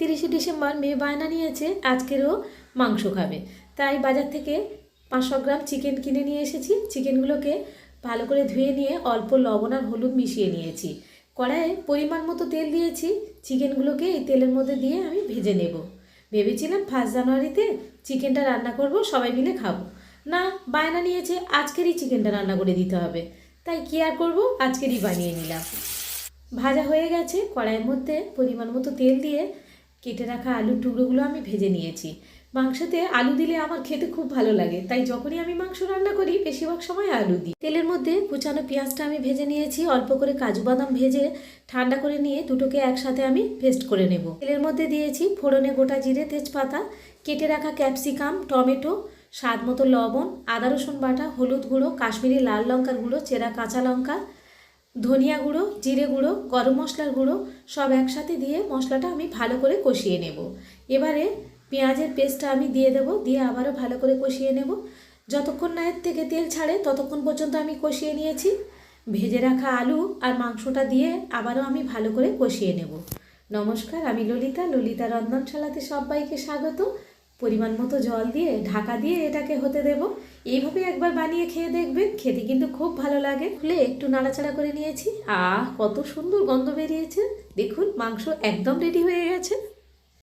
তিরিশে ডিসেম্বর মেয়ে বায়না নিয়েছে, আজকেরও মাংস খাবে। তাই বাজার থেকে পাঁচশো গ্রাম চিকেন কিনে নিয়ে এসেছি। চিকেনগুলোকে ভালো করে ধুয়ে নিয়ে অল্প লবণ আর হলুদ মিশিয়ে নিয়েছি। কড়াইয়ে পরিমাণ মতো তেল দিয়েছি। চিকেনগুলোকে এই তেলের মধ্যে দিয়ে আমি ভেজে নেব। ভেবেছিলাম ফার্স্ট জানুয়ারিতে চিকেনটা রান্না করব, সবাই মিলে খাব। না, বায়না নিয়েছে, আজকেরই চিকেনটা রান্না করে দিতে হবে। তাই কী আর করব? আজকেরই বানিয়ে নিলাম। ভাজা হয়ে গেছে। কড়াইয়ের মধ্যে পরিমাণ মতো তেল দিয়ে কেটে রাখা আলুর টুকরোগুলো আমি ভেজে নিয়েছি। মাংসতে আলু দিলে আমার খেতে খুব ভালো লাগে, তাই যখনই আমি মাংস রান্না করি, বেশিরভাগ সময় আলু দিই। তেলের মধ্যে কুচানো পেঁয়াজটা আমি ভেজে নিয়েছি, অল্প করে কাজু বাদাম ভেজে ঠান্ডা করে নিয়ে দুটোকে একসাথে আমি পেস্ট করে নেব। তেলের মধ্যে দিয়েছি ফোড়নে গোটা জিরে তেজপাতা, কেটে রাখা ক্যাপসিকাম, টমেটো স্বাদ মতো লবণ, আদা রসুন বাটা, হলুদ গুঁড়ো, কাশ্মীরি লাল লঙ্কার গুঁড়ো, চেরা কাঁচা লঙ্কা ধনিয়া গুঁড়ো, জিরে গুঁড়ো, গরম মশলার গুঁড়ো সব একসাথে দিয়ে মশলাটা আমি ভালো করে কষিয়ে নেব। এবারে পেঁয়াজের পেস্টটা আমি দিয়ে দেবো, দিয়ে আবারও ভালো করে কষিয়ে নেব। যতক্ষণ না এর থেকে তেল ছাড়ে, ততক্ষণ পর্যন্ত আমি কষিয়ে নিয়েছি। ভেজে রাখা আলু আর মাংসটা দিয়ে আবারও আমি ভালো করে কষিয়ে নেব। নমস্কার, আমি ললিতা ললিতা রন্ধনশালাতে সবাইকে স্বাগত। পরিমাণ মতো জল দিয়ে, ঢাকা দিয়ে এটাকে হতে দেব। এইভাবে একবার বানিয়ে খেয়ে দেখবেন। খেতে কিন্তু খুব ভালো লাগে। খুলে একটু নাড়াচাড়া করে নিয়েছি। আহ, কত সুন্দর গন্ধ বেরিয়েছে। দেখুন, মাংস একদম রেডি হয়ে গেছে।